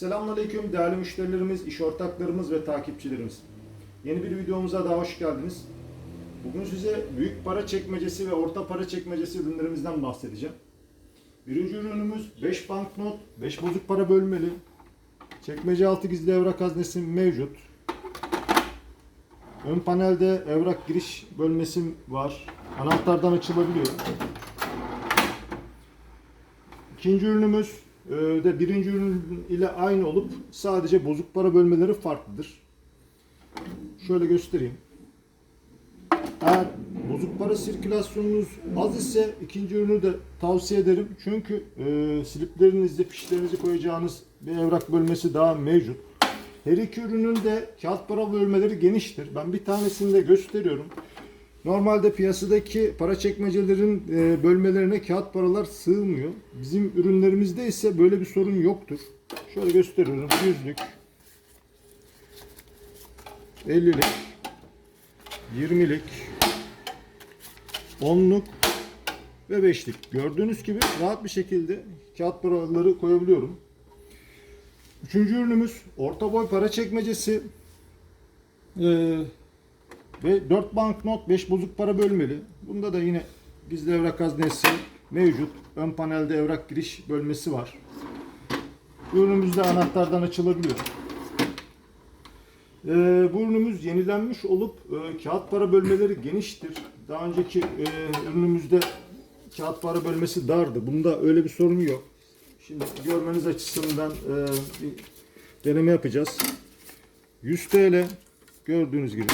Selamünaleyküm değerli müşterilerimiz, iş ortaklarımız ve takipçilerimiz. Yeni bir videomuza daha hoş geldiniz. Bugün size büyük para çekmecesi ve orta para çekmecesi ürünlerimizden bahsedeceğim. Birinci ürünümüz 5 banknot, 5 bozuk para bölmeli. Çekmece altı gizli evrak haznesi mevcut. Ön panelde evrak giriş bölmesi var. Anahtardan açılabiliyor. İkinci ürünümüz de birinci ürün ile aynı olup sadece bozuk para bölmeleri farklıdır. Şöyle göstereyim. Eğer bozuk para sirkülasyonunuz az ise ikinci ürünü de tavsiye ederim. Çünkü e, sliplerinizde fişlerinizi koyacağınız bir evrak bölmesi daha mevcut. Her iki ürünün de kağıt para bölmeleri geniştir. Ben bir tanesini de gösteriyorum. Normalde piyasadaki para çekmecelerin e, bölmelerine kağıt paralar sığmıyor. Bizim ürünlerimizde ise böyle bir sorun yoktur. Şöyle gösteriyorum. Yüzlük, 50'lik, 20'lik, 10'luk ve 5'lik. Gördüğünüz gibi rahat bir şekilde kağıt paraları koyabiliyorum. Üçüncü ürünümüz orta boy para çekmecesi. Ee, ve 4 banknot 5 bozuk para bölmeli. Bunda da yine gizli evrak haznesi mevcut. Ön panelde evrak giriş bölmesi var. Ürünümüz de anahtardan açılabiliyor. Ee, bu ürünümüz yenilenmiş olup e, kağıt para bölmeleri geniştir. Daha önceki e, ürünümüzde kağıt para bölmesi dardı. Bunda öyle bir sorun yok. Şimdi görmeniz açısından e, bir deneme yapacağız. 100 TL gördüğünüz gibi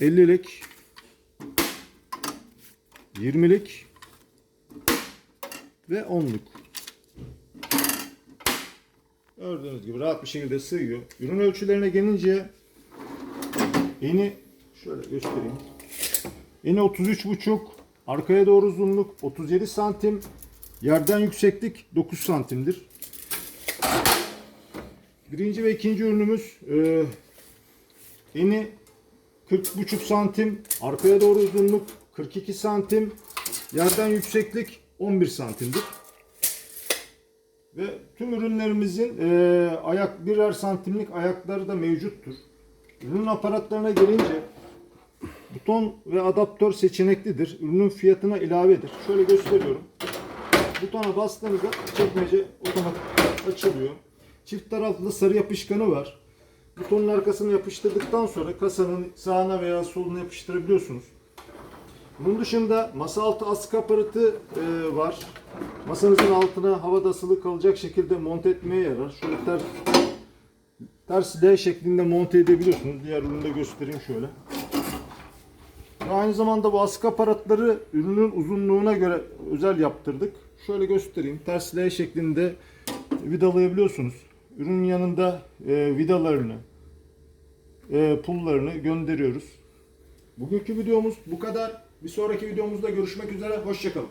50'lik 20'lik ve 10'luk. Gördüğünüz gibi rahat bir şekilde sığıyor. Ürün ölçülerine gelince eni şöyle göstereyim. Eni 33,5, arkaya doğru uzunluk 37 santim, yerden yükseklik 9 santimdir. Birinci ve ikinci ürünümüz e, eni 40,5 santim, arkaya doğru uzunluk 42 santim, yerden yükseklik 11 santimdir. Ve tüm ürünlerimizin e, ayak birer santimlik ayakları da mevcuttur. Ürün aparatlarına gelince buton ve adaptör seçeneklidir. Ürünün fiyatına ilavedir. Şöyle gösteriyorum. Butona bastığınızda çekmece otomatik açılıyor. Çift taraflı sarı yapışkanı var. Butonun arkasını yapıştırdıktan sonra kasanın sağına veya soluna yapıştırabiliyorsunuz. Bunun dışında masa altı askı aparatı e, var. Masanızın altına havada asılı kalacak şekilde monte etmeye yarar. Şöyle ters, ters L şeklinde monte edebiliyorsunuz. Diğer ürünü de göstereyim şöyle. Ve aynı zamanda bu askı aparatları ürünün uzunluğuna göre özel yaptırdık. Şöyle göstereyim. Ters L şeklinde vidalayabiliyorsunuz. Ürünün yanında e, vidalarını, e, pullarını gönderiyoruz. Bugünkü videomuz bu kadar. Bir sonraki videomuzda görüşmek üzere. Hoşçakalın.